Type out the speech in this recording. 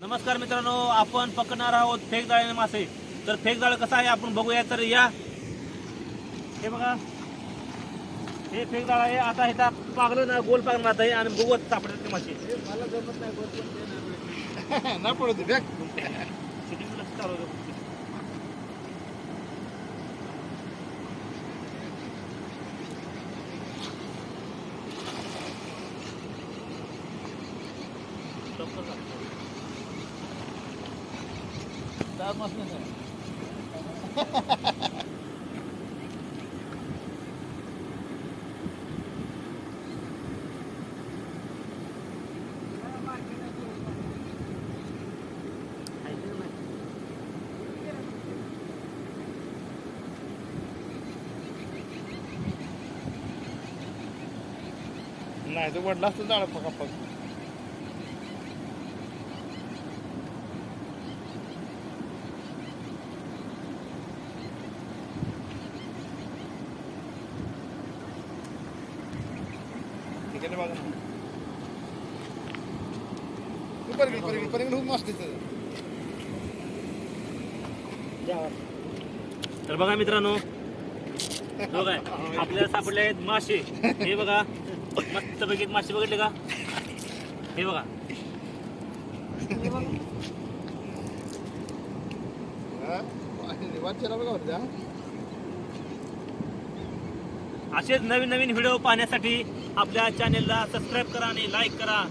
नमस्कार मित्रांनो आपण पकडणार आहोत फेक जाळ्याने मासे. तर फेक जाळं कसं आहे आपण बघूया तर या. हे बघा. हे फेक जाळं आहे. आता ह्याचा पागलं ना गोल पागलं मारत आहे आणि बघूत सापडतात ते मासे. ना पडत बॅग Shooting लक्ष चालू आहे. लवकर लागतं. चार मास नाही नाही तर वडला असतं झाड पका पक आहे बघा पर गेली पर गेली पर गेली. मस्त तर बघा मित्रांनो बघा आपल्याला सापडले आहेत मासे. हे बघा मस्त पैकी मासे बघितले का? हे बघा. असेच नवीन नवीन व्हिडिओ पाहण्यासाठी आपल्या चॅनेलला सबस्क्राईब करा आणि लाईक करा.